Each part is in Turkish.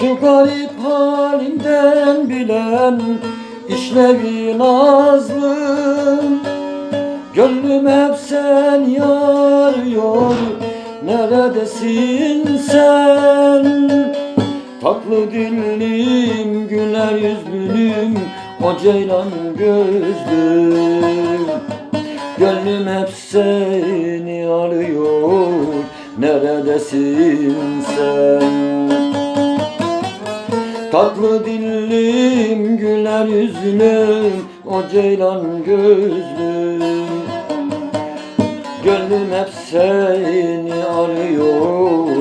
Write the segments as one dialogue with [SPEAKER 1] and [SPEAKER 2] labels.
[SPEAKER 1] Şu garip halimden bilen işlevi nazlı Gönlüm hep sen yarıyor Neredesin sen? Tatlı dilim, güler yüzlüm O ceylan gözlüm Gönlüm hep seni arıyor Neredesin sen? Tatlı dillim güler yüzlüm O ceylan gözlüm. Gönlüm hep seni arıyor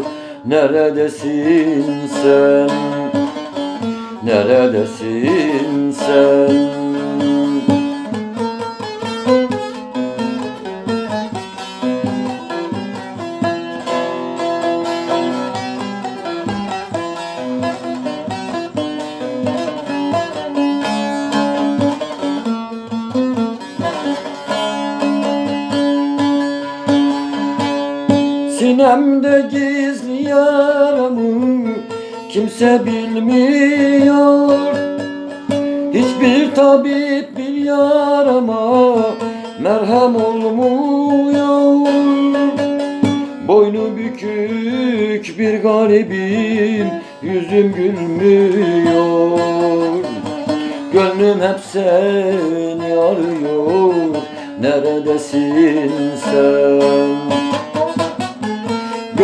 [SPEAKER 1] Neredesin sen? Neredesin sen Sinemde gizli yaramı kimse bilmiyor. Hiçbir tabip bir yarama merhem olmuyor. Boynu bükük bir garibim yüzüm gülmüyor. Gönlüm hep seni arıyor Neredesin sen